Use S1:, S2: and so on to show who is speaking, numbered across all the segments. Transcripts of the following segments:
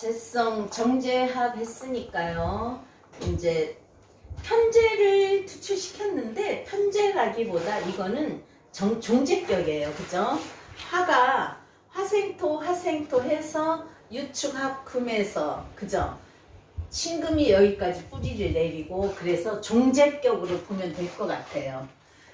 S1: 재성 정제합 했으니까요. 이제 편제를 투출시켰는데 편제라기보다 이거는 정, 종제격이에요. 그죠? 화가 화생토 화생토 해서 유축합 금해서 그죠? 신금이 여기까지 뿌리를 내리고 그래서 종제격으로 보면 될 것 같아요.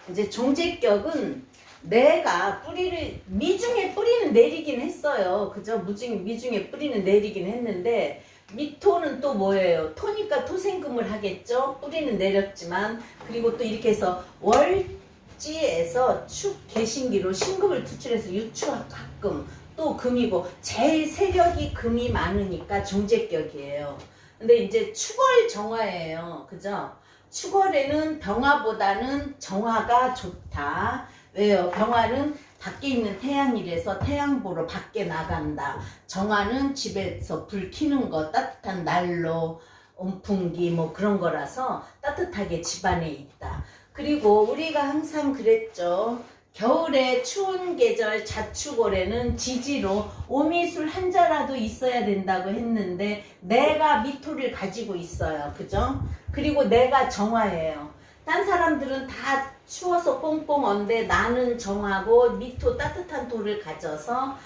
S1: 이제 종제격은 내가 뿌리를 미중에 뿌리는 내리긴 했어요. 그죠? 무중 미중에 뿌리는 내리긴 했는데 미토는 또 뭐예요? 토니까 토생금을 하겠죠? 뿌리는 내렸지만 그리고 또 이렇게 해서 월지에서 축 개신기로 신금을 투출해서 유축합금 또 금이고 제일 세력이 금이 많으니까 종제격이에요. 근데 이제 축월 정화예요. 그죠? 축월에는 병화보다는 정화가 좋다. 왜요? 병화는 밖에 있는 태양이라서 태양 보러 밖에 나간다. 정화는 집에서 불 켜는 거, 따뜻한 난로, 온풍기 뭐 그런 거라서 따뜻하게 집안에 있다. 그리고 우리가 항상 그랬죠. 겨울에 추운 계절 자축월에는 지지로 오미술 한 자라도 있어야 된다고 했는데 내가 미토를 가지고 있어요. 그죠? 그리고 내가 정화예요. 딴 사람들은 다 추워서 꽁꽁 언데 나는 정하고 미토 따뜻한 토를 가져서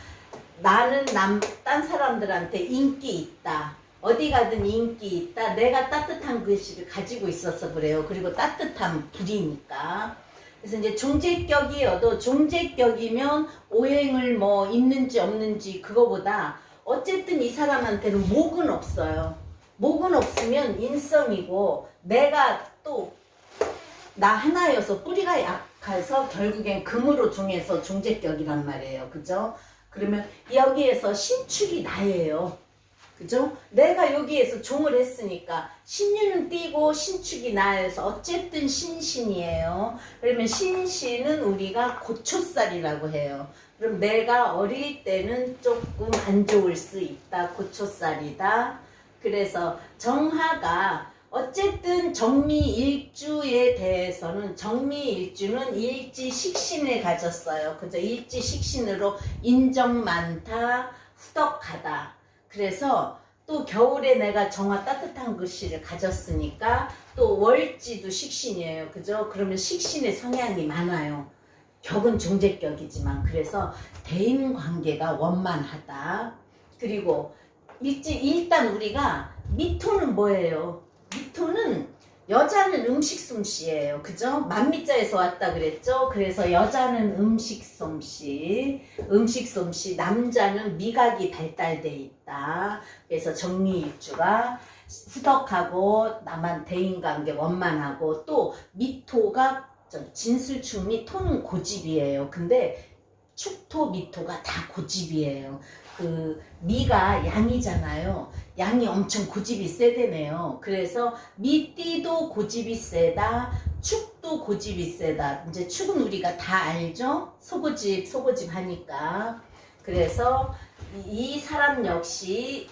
S1: 나는 남, 딴 사람들한테 인기 있다. 어디 가든 인기 있다. 내가 따뜻한 글씨를 가지고 있어서 그래요. 그리고 따뜻한 불이니까. 그래서 이제 종제격이어도 종제격이면 오행을 뭐 있는지 없는지 그거보다 어쨌든 이 사람한테는 목은 없어요. 목은 없으면 인성이고 내가 또 나 하나여서 뿌리가 약해서 결국엔 금으로 종해서 종제격이란 말이에요. 그죠? 그러면 여기에서 신축이 나예요. 그죠? 내가 여기에서 종을 했으니까 신유는 띄고 신축이 나여서 어쨌든 신신이에요. 그러면 신신은 우리가 고초살이라고 해요. 그럼 내가 어릴 때는 조금 안 좋을 수 있다. 고초살이다. 그래서 정화가 어쨌든 정미일주에 대해서는 정미일주는 일지식신을 가졌어요. 그죠? 일지식신으로 인정 많다, 후덕하다. 그래서 또 겨울에 내가 정화 따뜻한 글씨를 가졌으니까 또 월지도 식신이에요. 그죠? 그러면 식신의 성향이 많아요. 격은 종제격이지만 그래서 대인 관계가 원만하다. 그리고 일지 일단 우리가 미토는 뭐예요? 미토는 여자는 음식 솜씨예요. 그죠? 만미자에서 왔다 그랬죠? 그래서 여자는 음식 솜씨, 음식 솜씨, 남자는 미각이 발달돼 있다. 그래서 정리일주가 후덕하고 남한 대인관계 원만하고 또 미토가 저 진술축 미토는 고집이에요. 근데 축토 미토가 다 고집이에요. 그 미가 양이잖아요. 양이 엄청 고집이 세대네요. 그래서 미띠도 고집이 세다. 축도 고집이 세다. 이제 축은 우리가 다 알죠? 소고집, 소고집 하니까. 그래서 이- 이 사람 역시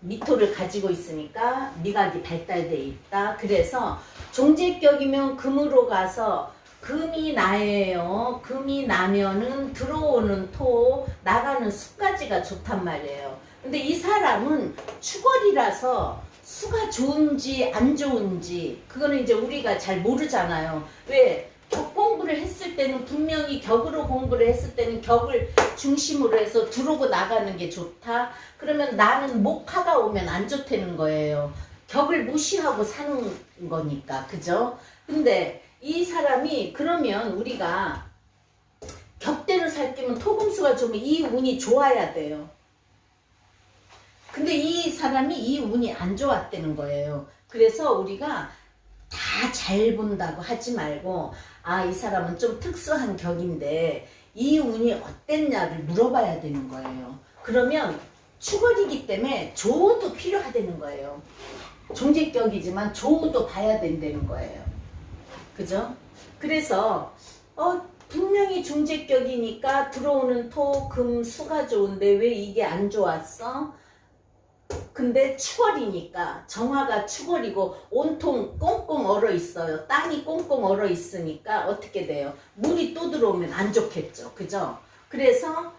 S1: 미토를 가지고 있으니까 미각이 발달돼 있다. 그래서 종제격이면 금으로 가서 금이 나예요. 금이 나면은 들어오는 토, 나가는 수까지가 좋단 말이에요. 근데 이 사람은 추월이라서 수가 좋은지 안 좋은지 그거는 이제 우리가 잘 모르잖아요. 왜? 격 공부를 했을 때는 분명히 격으로 공부를 했을 때는 격을 중심으로 해서 들어오고 나가는 게 좋다. 그러면 나는 목화가 오면 안 좋다는 거예요. 격을 무시하고 사는 거니까. 그죠? 근데 이 사람이 그러면 우리가 격대로 살기면 토금수가 좋으면 이 운이 좋아야 돼요. 근데 이 사람이 이 운이 안 좋았다는 거예요. 그래서 우리가 다 잘 본다고 하지 말고 아 이 사람은 좀 특수한 격인데 이 운이 어땠냐를 물어봐야 되는 거예요. 그러면 추월이기 때문에 조도 필요하다는 거예요. 종제격이지만 조도 봐야 된다는 거예요. 그죠? 그래서 어 분명히 종제격이니까 들어오는 토, 금, 수가 좋은데 왜 이게 안 좋았어? 근데 추월이니까 정화가 추월이고 온통 꽁꽁 얼어 있어요. 땅이 꽁꽁 얼어 있으니까 어떻게 돼요? 물이 또 들어오면 안 좋겠죠. 그죠? 그래서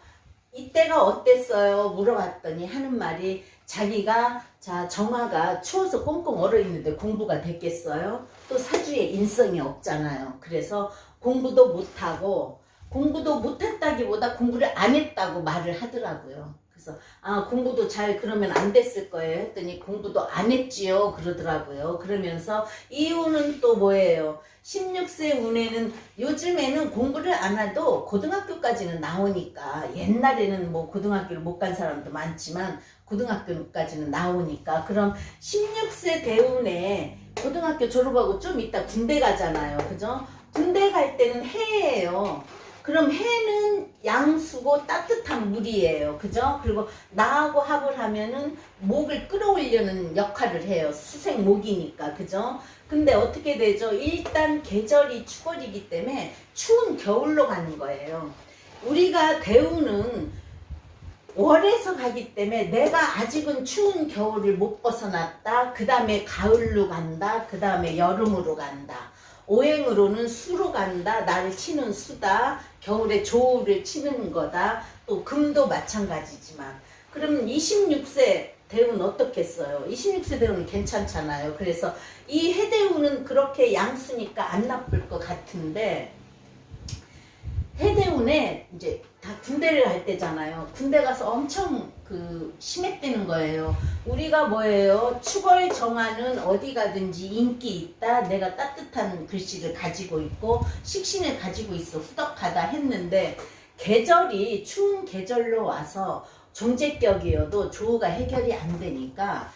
S1: 이때가 어땠어요? 물어봤더니 하는 말이 자기가 자 정화가 추워서 꽁꽁 얼어 있는데 공부가 됐겠어요? 또 사주에 인성이 없잖아요. 그래서 공부도 못하고 공부도 못했다기보다 공부를 안 했다고 말을 하더라고요. 그래서 아 공부도 잘 그러면 안 됐을 거예요 했더니 공부도 안 했지요 그러더라고요. 그러면서 이유는 또 뭐예요? 16세 운에는 요즘에는 공부를 안 해도 고등학교까지는 나오니까 옛날에는 뭐 고등학교를 못 간 사람도 많지만 고등학교까지는 나오니까 그럼 16세 대운에 고등학교 졸업하고 좀 이따 군대 가잖아요. 그죠? 군대 갈 때는 해예요. 그럼 해는 양수고 따뜻한 물이에요. 그죠? 그리고 나하고 합을 하면은 목을 끌어올리는 역할을 해요. 수생 목이니까. 그죠? 근데 어떻게 되죠? 일단 계절이 추월이기 때문에 추운 겨울로 가는 거예요. 우리가 대우는 월에서 가기 때문에 내가 아직은 추운 겨울을 못 벗어났다. 그 다음에 가을로 간다. 그 다음에 여름으로 간다. 오행으로는 수로 간다. 나를 치는 수다. 겨울에 조우를 치는 거다. 또 금도 마찬가지지만. 그럼 26세 대운 어떻겠어요? 26세 대운은 괜찮잖아요. 그래서 이 해대운은 그렇게 양수니까 안 나쁠 것 같은데 해대운에 이제 다 군대를 갈 때잖아요. 군대 가서 엄청 그 심했다는 거예요. 우리가 뭐예요? 추걸 정화는 어디 가든지 인기 있다. 내가 따뜻한 글씨를 가지고 있고 식신을 가지고 있어. 후덕하다 했는데 계절이 추운 계절로 와서 정제격이어도 조우가 해결이 안 되니까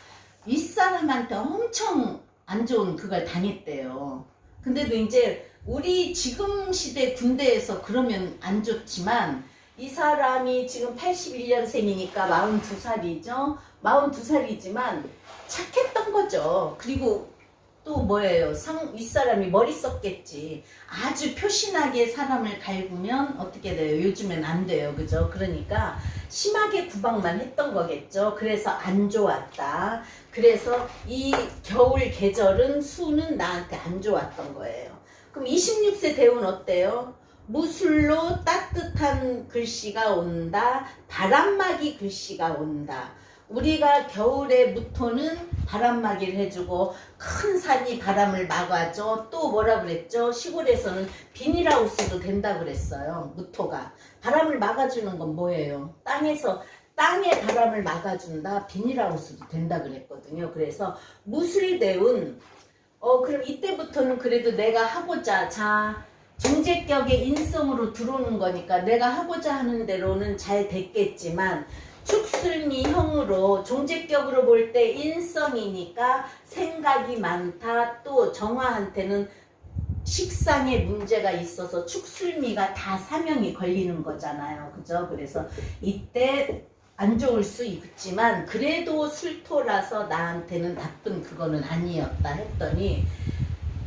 S1: 윗사람한테 엄청 안 좋은 그걸 당했대요. 근데도 이제 우리 지금 시대 군대에서 그러면 안 좋지만 이 사람이 지금 81년생이니까 42살이죠. 42살이지만 착했던 거죠. 그리고 또 뭐예요? 상 윗사람이 머리 썼겠지. 아주 표신하게 사람을 갈구면 어떻게 돼요? 요즘엔 안 돼요. 그죠? 그러니까 심하게 구박만 했던 거겠죠. 그래서 안 좋았다. 그래서 이 겨울 계절은 수는 나한테 안 좋았던 거예요. 그럼 26세 대운 어때요? 무술로 따뜻한 글씨가 온다. 바람막이 글씨가 온다. 우리가 겨울에 무토는 바람막이를 해주고 큰 산이 바람을 막아줘. 또 뭐라 그랬죠? 시골에서는 비닐하우스도 된다 그랬어요. 무토가. 바람을 막아주는 건 뭐예요? 땅에서 땅에 바람을 막아준다. 비닐하우스도 된다 그랬거든요. 그래서 무술대운 어 그럼 이때부터는 그래도 내가 하고자 자 정제격의 인성으로 들어오는 거니까 내가 하고자 하는 대로는 잘 됐겠지만 축술미 형으로 종제격으로 볼 때 인성이니까 생각이 많다. 또 정화한테는 식상에 문제가 있어서 축술미가 다 사명이 걸리는 거잖아요. 그죠? 그래서 이때 안 좋을 수 있지만 그래도 술토라서 나한테는 나쁜 그거는 아니었다 했더니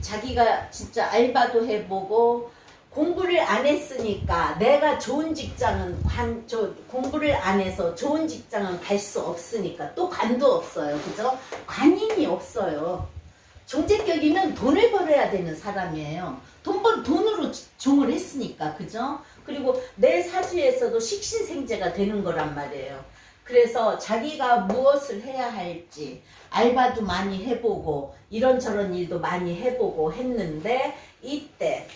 S1: 자기가 진짜 알바도 해보고 공부를 안 했으니까 내가 좋은 직장은 관, 저, 공부를 안 해서 좋은 직장은 갈 수 없으니까 또 관도 없어요. 그죠? 관인이 없어요. 종제격이면 돈을 벌어야 되는 사람이에요. 돈 벌, 돈으로 종을 했으니까. 그죠? 그리고 내 사주에서도 식신생재가 되는 거란 말이에요. 그래서 자기가 무엇을 해야 할지 알바도 많이 해보고 이런저런 일도 많이 해보고 했는데 이때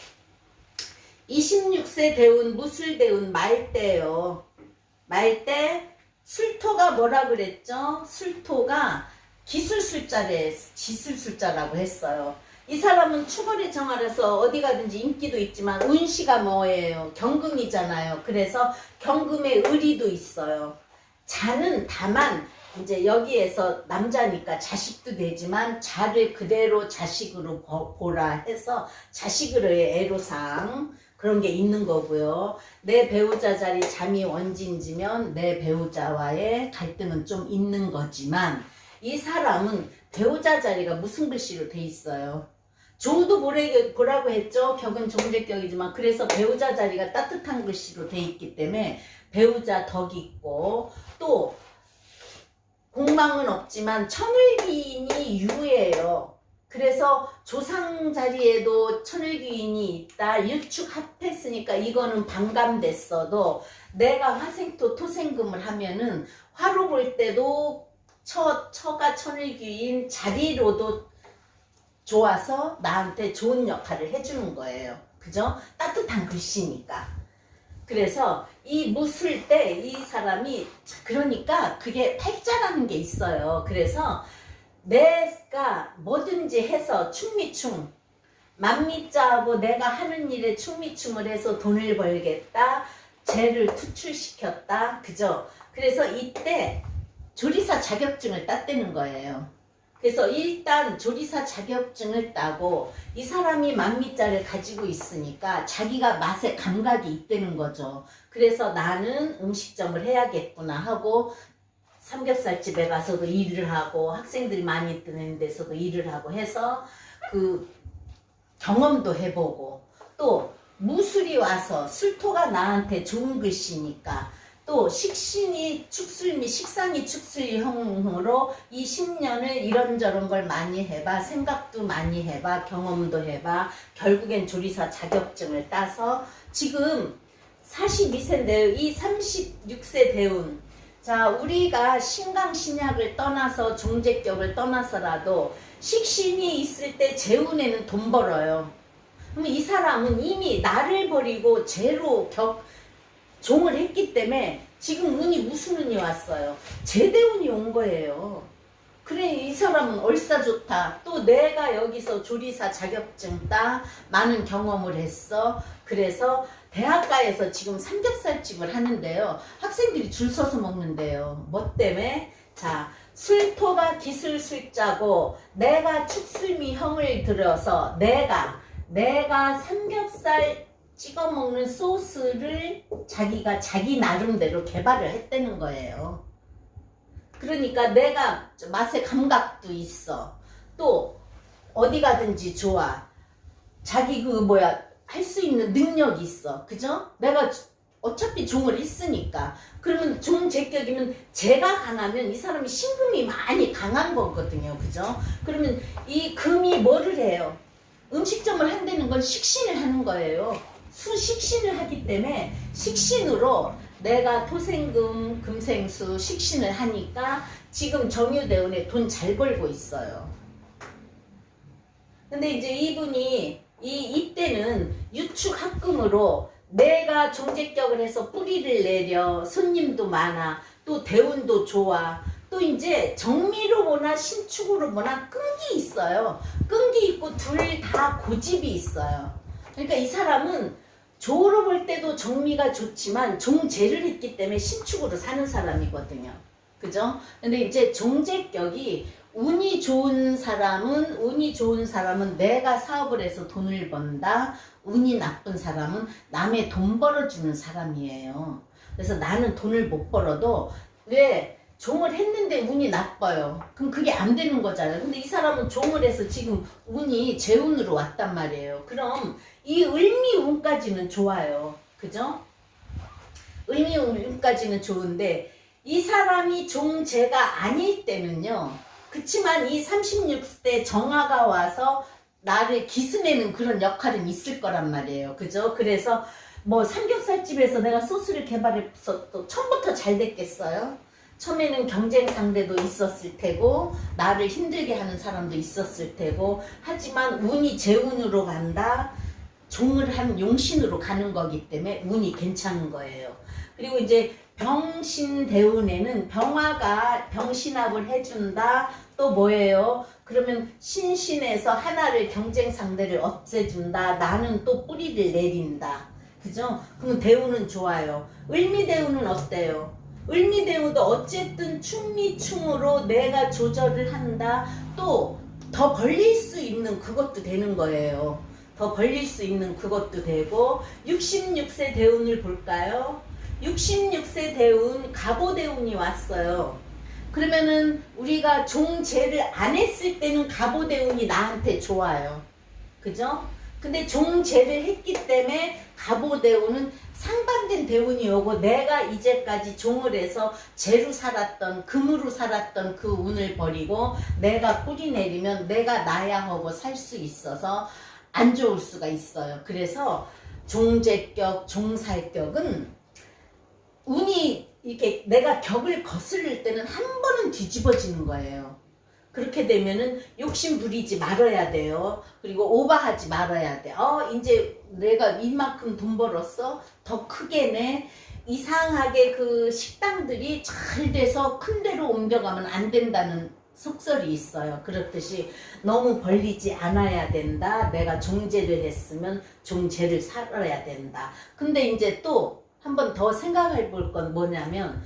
S1: 26세 대운 무술대운 말대요. 말대 술토가 뭐라 그랬죠? 술토가 기술술자래 기술술자라고 했어요. 이 사람은 추벌의 정화라서 어디 가든지 인기도 있지만 운시가 뭐예요? 경금이잖아요. 그래서 경금에 의리도 있어요. 자는 다만 이제 여기에서 남자니까 자식도 되지만 자를 그대로 자식으로 보- 보라 해서 자식으로의 애로상 그런 게 있는 거고요. 내 배우자 자리 잠이 원진지면 내 배우자와의 갈등은 좀 있는 거지만 이 사람은 배우자 자리가 무슨 글씨로 돼 있어요? 조도 보라고 했죠. 격은 정제격이지만 그래서 배우자 자리가 따뜻한 글씨로 돼 있기 때문에 배우자 덕 있고 또 공망은 없지만 천을기인이 유예요. 그래서 조상 자리에도 천을귀인이 있다. 유축 합했으니까 이거는 반감됐어도 내가 화생토 토생금을 하면은 화로 볼 때도 처, 처가 천을귀인 자리로도 좋아서 나한테 좋은 역할을 해주는 거예요. 그죠? 따뜻한 글씨니까. 그래서 이 묻을 때 이 사람이 그러니까 그게 팔자라는 게 있어요. 그래서 내가 뭐든지 해서 충미충 만미자하고 내가 하는 일에 충미충을 해서 돈을 벌겠다. 죄를 투출시켰다. 그죠? 그래서 이때 조리사 자격증을 땄다는 거예요. 그래서 일단 조리사 자격증을 따고 이 사람이 만미자를 가지고 있으니까 자기가 맛에 감각이 있다는 거죠. 그래서 나는 음식점을 해야겠구나 하고 삼겹살집에 가서도 일을 하고 학생들이 많이 뜨는 데서도 일을 하고 해서 그 경험도 해보고 또 무술이 와서 술토가 나한테 좋은 글씨니까 또 식신이 축술미 식상이 축술형으로 이 10년을 이런저런 걸 많이 해봐 생각도 많이 해봐 경험도 해봐 결국엔 조리사 자격증을 따서 지금 42세인데요 이 36세 대운. 자 우리가 신강 신약을 떠나서 종제격을 떠나서라도 식신이 있을 때 재운에는 돈 벌어요. 그럼 이 사람은 이미 나를 버리고 죄로 격 종을 했기 때문에 지금 운이 무슨 운이 왔어요? 제대운이 온 거예요. 그래 이 사람은 얼싸 좋다. 또 내가 여기서 조리사 자격증 따 많은 경험을 했어. 그래서 대학가에서 지금 삼겹살집을 하는데요. 학생들이 줄 서서 먹는데요. 뭐 때문에? 자 술토가 기술 술자고 내가 축술미 형을 들여서 내가 내가 삼겹살 찍어 먹는 소스를 자기가 자기 나름대로 개발을 했다는 거예요. 그러니까 내가 맛의 감각도 있어. 또 어디 가든지 좋아. 자기 그 뭐야 할 수 있는 능력이 있어. 그죠? 내가 어차피 종을 했으니까. 그러면 종 제격이면 제가 강하면 이 사람이 신금이 많이 강한 거거든요. 그죠? 그러면 이 금이 뭐를 해요? 음식점을 한다는 건 식신을 하는 거예요. 수식신을 하기 때문에 식신으로 내가 토생금, 금생수, 식신을 하니까 지금 정유대운에 돈 잘 벌고 있어요. 근데 이제 이분이 이 이때는 유축 합금으로 내가 종제격을 해서 뿌리를 내려 손님도 많아 또 대운도 좋아 또 이제 정미로 보나 신축으로 보나 끈기 있어요 끈기 있고 둘 다 고집이 있어요 그러니까 이 사람은 조로 볼 때도 정미가 좋지만 종제를 했기 때문에 신축으로 사는 사람이거든요. 그죠? 근데 이제 종제격이 운이 좋은 사람은 운이 좋은 사람은 내가 사업을 해서 돈을 번다. 운이 나쁜 사람은 남의 돈 벌어주는 사람이에요. 그래서 나는 돈을 못 벌어도 왜 종을 했는데 운이 나빠요. 그럼 그게 안 되는 거잖아요. 근데 이 사람은 종을 해서 지금 운이 재운으로 왔단 말이에요. 그럼 이 을미운까지는 좋아요. 그죠? 을미운까지는 좋은데 이 사람이 종제가 아닐 때는요. 그치만 이 36대 정화가 와서 나를 기스내는 그런 역할은 있을 거란 말이에요. 그죠? 그래서 뭐 삼겹살집에서 내가 소스를 개발해서 또 처음부터 잘 됐겠어요? 처음에는 경쟁 상대도 있었을 테고 나를 힘들게 하는 사람도 있었을 테고 하지만 운이 재운으로 간다 종을 한 용신으로 가는 거기 때문에 운이 괜찮은 거예요. 그리고 이제 병신 대운에는 병화가 병신합을 해준다. 또 뭐예요? 그러면 신신에서 하나를 경쟁 상대를 없애준다. 나는 또 뿌리를 내린다. 그죠? 그럼 대운은 좋아요. 을미 대운은 어때요? 을미대우도 어쨌든 충미충으로 내가 조절을 한다. 또 더 벌릴 수 있는 그것도 되는 거예요. 더 벌릴 수 있는 그것도 되고 66세 대운을 볼까요? 66세 대운 가보대운이 왔어요. 그러면은 우리가 종제를 안 했을 때는 가보대운이 나한테 좋아요. 그죠? 근데 종제를 했기 때문에 가보대운은 상반된 대운이 오고 내가 이제까지 종을 해서 재로 살았던 금으로 살았던 그 운을 버리고 내가 뿌리 내리면 내가 나야 하고 살 수 있어서 안 좋을 수가 있어요. 그래서 종제격, 종살격은 운이 이렇게 내가 격을 거스를 때는 한 번은 뒤집어지는 거예요. 그렇게 되면은 욕심 부리지 말아야 돼요. 그리고 오버하지 말아야 돼. 어, 이제 내가 이만큼 돈 벌었어. 더 크게 내. 이상하게 그 식당들이 잘 돼서 큰 데로 옮겨가면 안 된다는 속설이 있어요. 그렇듯이 너무 벌리지 않아야 된다. 내가 종제를 했으면 종제를 살아야 된다. 근데 이제 또 한 번 더 생각해 볼 건 뭐냐면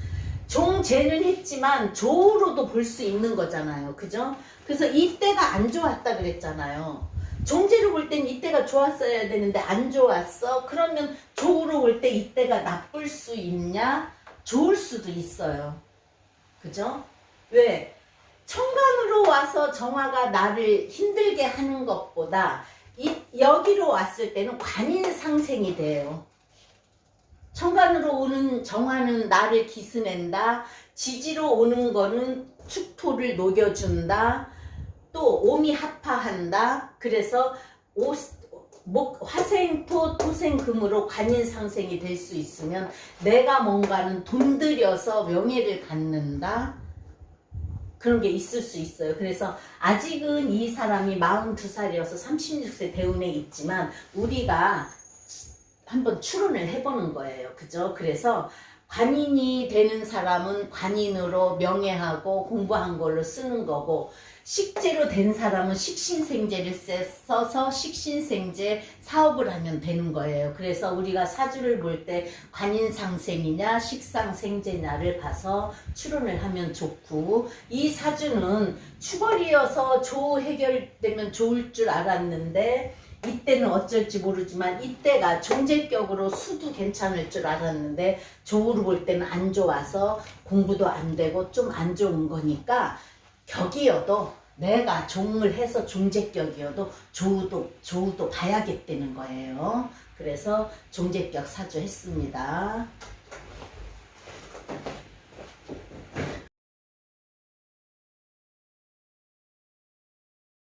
S1: 종제는 했지만 조로도 볼 수 있는 거잖아요. 그죠? 그래서 이때가 안 좋았다 그랬잖아요. 종제로 볼 땐 이때가 좋았어야 되는데 안 좋았어. 그러면 조로 볼 때 이때가 나쁠 수 있냐? 좋을 수도 있어요. 그죠? 왜? 천간으로 와서 정화가 나를 힘들게 하는 것보다 이, 여기로 왔을 때는 관인 상생이 돼요. 천간으로 오는 정화는 나를 기스낸다. 지지로 오는 거는 축토를 녹여준다. 또 오미 합파한다. 그래서 오, 목, 화생토 토생금으로 관인 상생이 될 수 있으면 내가 뭔가는 돈 들여서 명예를 갖는다. 그런 게 있을 수 있어요. 그래서 아직은 이 사람이 42살이어서 36세 대운에 있지만 우리가 한번 추론을 해보는 거예요. 그죠? 그래서 관인이 되는 사람은 관인으로 명예하고 공부한 걸로 쓰는 거고 식재로 된 사람은 식신생재를 세- 써서 식신생재 사업을 하면 되는 거예요. 그래서 우리가 사주를 볼 때 관인상생이냐 식상생재냐를 봐서 추론을 하면 좋고 이 사주는 추벌이어서 조 해결되면 좋을 줄 알았는데 이때는 어쩔지 모르지만 이때가 종제격으로 수도 괜찮을 줄 알았는데 조로 볼 때는 안 좋아서 공부도 안 되고 좀 안 좋은 거니까 격이어도 내가 종을 해서 종제격이어도 조우도 조우도 봐야겠다는 거예요. 그래서 종제격 사주 했습니다.